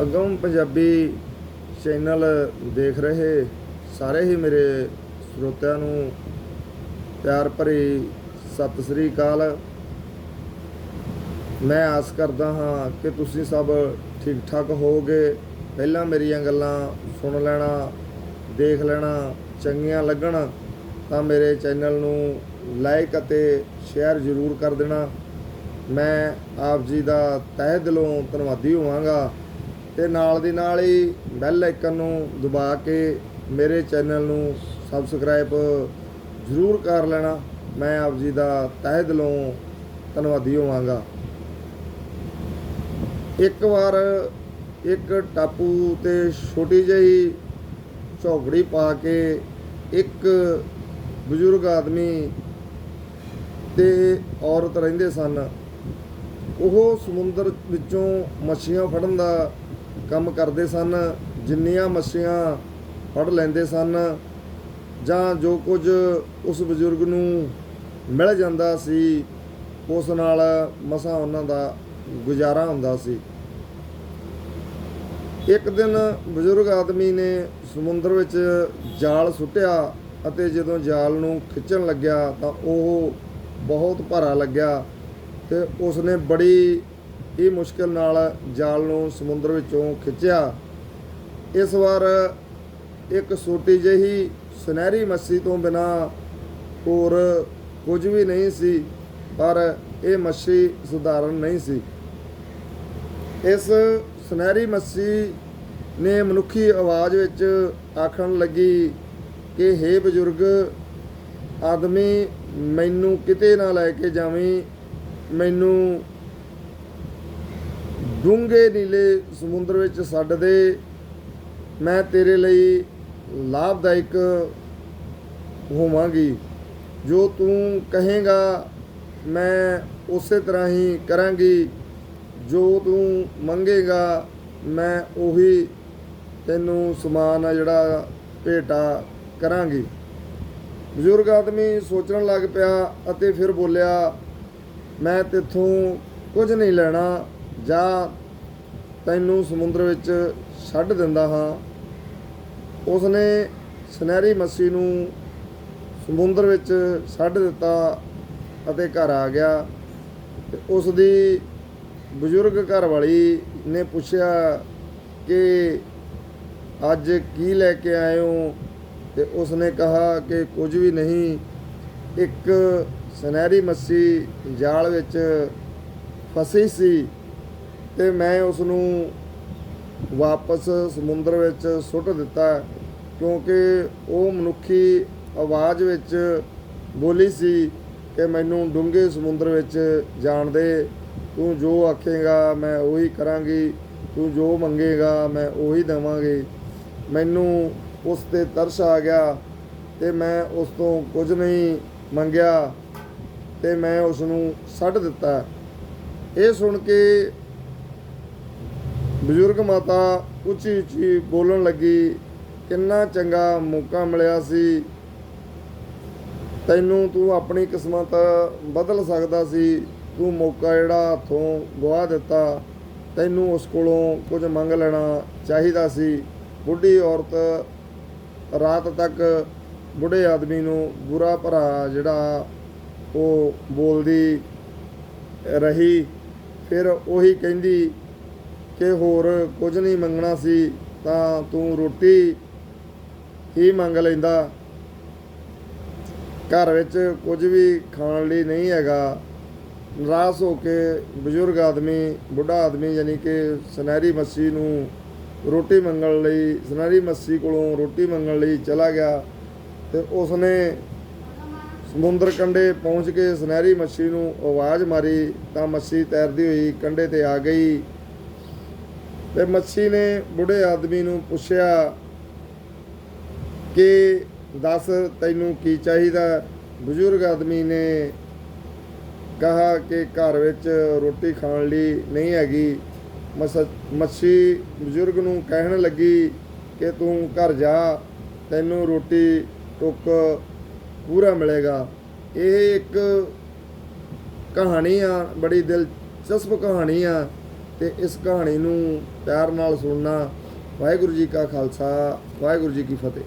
ਅਗਮ Punjabi channel ਦੇਖ ਰਹੇ ਸਾਰੇ ਹੀ ਮੇਰੇ ਸਰੋਤਿਆਂ ਨੂੰ ਪਿਆਰ ਭਰੀ ਸਤਿ ਸ੍ਰੀ ਅਕਾਲ। ਮੈਂ ਆਸ ਕਰਦਾ ਹਾਂ ਕਿ ਤੁਸੀਂ ਸਭ ਠੀਕ ਠਾਕ ਹੋਵੋਗੇ। ਪਹਿਲਾਂ ਮੇਰੀਆਂ ਗੱਲਾਂ ਸੁਣ ਲੈਣਾ, ਦੇਖ ਲੈਣਾ, ਚੰਗੀਆਂ ਲੱਗਣ, ਤਾਂ ਮੇਰੇ ਚੈਨਲ ਨੂੰ ਲਾਈਕ ਅਤੇ ਸ਼ੇਅਰ ਜ਼ਰੂਰ ਕਰ ਦੇਣਾ। ਮੈਂ ਆਪ ਜੀ ਦਾ ਤਹਿ ਦਿਲੋਂ ਧੰਨਵਾਦੀ ਹੋਵਾਂਗਾ। ਤੇ ਨਾਲ ਦੀ ਨਾਲ ਹੀ ਬੈਲ ਆਈਕਨ ਨੂੰ ਦਬਾ ਕੇ ਮੇਰੇ ਚੈਨਲ ਨੂੰ ਸਬਸਕ੍ਰਾਈਬ ਜ਼ਰੂਰ ਕਰ ਲੈਣਾ। ਮੈਂ ਆਪ ਜੀ ਦਾ ਤਹਿ ਦਿਲੋਂ ਧੰਨਵਾਦੀ ਹੋਵਾਂਗਾ। ਇੱਕ ਵਾਰ ਇੱਕ ਟਾਪੂ ਤੇ ਛੋਟੀ ਜਿਹੀ ਝੌਗੜੀ ਪਾ ਕੇ ਇੱਕ ਬਜ਼ੁਰਗ ਆਦਮੀ ਤੇ ਔਰਤ ਰਹਿੰਦੇ ਸਨ। ਉਹ ਸਮੁੰਦਰ ਵਿੱਚੋਂ ਮੱਛੀਆਂ ਫੜਨ ਦਾ ਕੰਮ ਕਰਦੇ ਸਨ, ਜਿੰਨੀਆਂ ਮੱਛੀਆਂ ਫੜ ਲੈਂਦੇ ਸਨ, ਜਾਂ ਜੋ ਕੁਝ ਉਸ ਬਜ਼ੁਰਗ ਨੂੰ ਮਿਲ ਜਾਂਦਾ ਸੀ, ਉਸ ਨਾਲ ਮਸਾਂ ਉਹਨਾਂ ਦਾ ਗੁਜ਼ਾਰਾ ਹੁੰਦਾ ਸੀ। ਇੱਕ ਦਿਨ ਬਜ਼ੁਰਗ ਆਦਮੀ ਨੇ ਸਮੁੰਦਰ ਵਿੱਚ ਜਾਲ ਸੁੱਟਿਆ ਅਤੇ ਜਦੋਂ ਜਾਲ ਨੂੰ ਖਿੱਚਣ ਲੱਗਿਆ ਤਾਂ ਉਹ ਬਹੁਤ ਭਾਰਾ ਲੱਗਿਆ ਤੇ ਉਸਨੇ ਬੜੀ ਹੀ ਮੁਸ਼ਕਲ ਨਾਲ ਜਾਲ ਨੂੰ ਸਮੁੰਦਰ ਵਿੱਚੋਂ ਖਿੱਚਿਆ। ਇਸ ਵਾਰ ਇੱਕ ਛੋਟੀ ਜਿਹੀ ਸੁਨਹਿਰੀ ਮੱਛੀ ਤੋਂ ਬਿਨਾ ਹੋਰ ਕੁਝ ਵੀ ਨਹੀਂ ਸੀ, ਪਰ ਇਹ ਮੱਛੀ ਸੁਧਾਰਨ ਨਹੀਂ ਸੀ। ਇਸ ਸੁਨਹਿਰੀ ਮੱਛੀ ਨੇ ਮਨੁੱਖੀ ਆਵਾਜ਼ ਵਿੱਚ ਆਖਣ ਲੱਗੀ ਕਿ हे ਬਜ਼ੁਰਗ, ਆਦਮੀ, ਮੈਨੂੰ ਕਿਤੇ ਨਾ ਲੈ ਕੇ ਜਾਵੀਂ, ਮੈਨੂੰ ਡੂੰਘੇ ਨੀਲੇ ਸਮੁੰਦਰ ਵਿੱਚ ਛੱਡ ਦੇ ਮੈਂ ਤੇਰੇ ਲਈ ਲਾਭਦਾਇਕ ਹੋਵਾਂਗੀ। ਜੋ ਤੂੰ ਕਹੇਗਾ, ਮੈਂ ਉਸੇ ਤਰ੍ਹਾਂ ਹੀ ਕਰਾਂਗੀ। ਜੋ ਤੂੰ ਮੰਗੇਗਾ, ਮੈਂ ਉਹੀ ਤੈਨੂੰ ਸਮਾਨ ਆ ਜਿਹੜਾ ਭੇਟਾ ਕਰਾਂਗੀ। ਬਜ਼ੁਰਗ ਆਦਮੀ ਸੋਚਣ ਲੱਗ ਪਿਆ ਅਤੇ ਫਿਰ ਬੋਲਿਆ, ਮੈਂ ਤੇਥੋਂ ਕੁਝ ਨਹੀਂ ਲੈਣਾ। ਜਾਂ ਤੈਨੂੰ ਸਮੁੰਦਰ ਵਿੱਚ ਛੱਡ ਦਿੰਦਾ ਹਾਂ, ਉਸਨੇ ਸੁਨਹਿਰੀ ਮੱਛੀ ਨੂੰ ਸਮੁੰਦਰ ਵਿੱਚ ਛੱਡ ਦਿੱਤਾ ਅਤੇ ਘਰ ਆ ਗਿਆ। ਤੇ ਉਸ ਦੀ ਬਜ਼ੁਰਗ ਘਰ ਵਾਲੀ ਨੇ ਪੁੱਛਿਆ ਕਿ ਅੱਜ ਕੀ ਲੈ ਕੇ ਆਏ ਹੋ? ਤੇ ਉਸਨੇ ਕਿਹਾ ਕਿ ਕੁਝ ਵੀ ਨਹੀਂ, ਇੱਕ ਸੁਨਹਿਰੀ ਮੱਛੀ ਜਾਲ ਵਿੱਚ ਫਸੀ ਸੀ। ਤੇ ਮੈਂ ਉਸ ਨੂੰ ਵਾਪਸ ਸਮੁੰਦਰ ਵਿੱਚ ਸੁੱਟ ਦਿੱਤਾ, ਕਿਉਂਕਿ ਉਹ ਮਨੁੱਖੀ ਆਵਾਜ਼ ਵਿੱਚ ਬੋਲੀ ਸੀ ਕਿ ਮੈਨੂੰ ਡੂੰਘੇ ਸਮੁੰਦਰ ਵਿੱਚ ਜਾਣ ਦੇ। ਤੂੰ ਜੋ ਆਖੇਗਾ ਮੈਂ ਉਹੀ ਕਰਾਂਗੀ, ਤੂੰ ਜੋ ਮੰਗੇਗਾ ਮੈਂ ਉਹੀ ਦੇਵਾਂਗੀ। ਮੈਨੂੰ ਉਸ ਤੇ ਤਰਸ ਆ ਗਿਆ ਤੇ ਮੈਂ ਉਸ ਤੋਂ ਕੁਝ ਨਹੀਂ ਮੰਗਿਆ ਤੇ ਮੈਂ ਉਸ ਨੂੰ ਛੱਡ ਦਿੱਤਾ। ਇਹ ਸੁਣ ਕੇ ਬਜ਼ੁਰਗ ਮਾਤਾ ਉੱਚੀ ਉੱਚੀ ਬੋਲਣ ਲੱਗੀ, ਕਿੰਨਾ ਚੰਗਾ ਮੌਕਾ ਮਿਲਿਆ ਸੀ। ਤੈਨੂੰ ਤੂੰ ਆਪਣੀ ਕਿਸਮਤ ਬਦਲ ਸਕਦਾ ਸੀ, ਤੂੰ ਮੌਕਾ ਜਿਹੜਾ ਹੱਥੋਂ ਗਵਾ ਦਿੱਤਾ। ਤੈਨੂੰ ਉਸ ਕੋਲੋਂ ਕੁਝ ਮੰਗ ਲੈਣਾ ਚਾਹੀਦਾ ਸੀ। ਬੁੱਢੀ ਔਰਤ ਰਾਤ ਤੱਕ ਬੁੱਢੇ ਆਦਮੀ ਨੂੰ ਬੁਰਾ ਭਰਾ ਜਿਹੜਾ ਉਹ ਬੋਲਦੀ ਰਹੀ, ਫਿਰ ਉਹੀ ਕਹਿੰਦੀ ਕਿ ਹੋਰ ਕੁਝ ਨਹੀਂ ਮੰਗਣਾ ਸੀ, ਤਾਂ ਤੂੰ ਰੋਟੀ ਹੀ ਮੰਗ ਲੈਂਦਾ। ਘਰ ਵਿੱਚ ਕੁਝ ਵੀ ਖਾਣ ਲਈ ਨਹੀਂ ਹੈਗਾ। ਨਿਰਾਸ਼ ਹੋ ਕੇ ਬਜ਼ੁਰਗ ਆਦਮੀ, ਬੁੱਢਾ ਆਦਮੀ ਯਾਨੀ ਕਿ ਸੁਨਹਿਰੀ ਮੱਛੀ ਨੂੰ ਰੋਟੀ ਮੰਗਣ ਲਈ, ਸੁਨਹਿਰੀ ਮੱਛੀ ਕੋਲੋਂ ਰੋਟੀ ਮੰਗਣ ਲਈ ਚਲਾ ਗਿਆ ਤੇ ਉਸਨੇ ਸਮੁੰਦਰ ਕੰਢੇ ਪਹੁੰਚ ਕੇ ਸੁਨਹਿਰੀ ਮੱਛੀ ਨੂੰ ਆਵਾਜ਼ ਮਾਰੀ, ਤਾਂ ਮੱਛੀ ਤੈਰਦੀ ਹੋਈ ਕੰਢੇ ਤੇ ਆ ਗਈ। ਤੇ ਮੱਛੀ ਨੇ ਬੁੱਢੇ ਆਦਮੀ ਨੂੰ ਪੁੱਛਿਆ ਕਿ ਦੱਸ ਤੈਨੂੰ ਕੀ ਚਾਹੀਦਾ? ਬਜ਼ੁਰਗ ਆਦਮੀ ਨੇ ਕਹਾ ਕਿ ਘਰ ਵਿੱਚ ਰੋਟੀ ਖਾਣ ਲਈ ਨਹੀਂ ਹੈਗੀ। ਮਸ- ਮੱਛੀ ਬਜ਼ੁਰਗ ਨੂੰ ਕਹਿਣ ਲੱਗੀ ਕਿ ਤੂੰ ਘਰ ਜਾ, ਤੈਨੂੰ ਰੋਟੀ ਟੁੱਕ ਪੂਰਾ ਮਿਲੇਗਾ। ਇਹ ਇੱਕ ਕਹਾਣੀ ਆ, ਬੜੀ ਦਿਲਚਸਪ ਕਹਾਣੀ ਆ। ਤੇ ਇਸ ਕਹਾਣੀ ਨੂੰ ਪਿਆਰ ਨਾਲ ਸੁਣਨਾ ਵਾਹਿਗੁਰੂ ਜੀ ਕਾ ਖਾਲਸਾ, ਵਾਹਿਗੁਰੂ ਜੀ ਕੀ ਫਤਿਹ।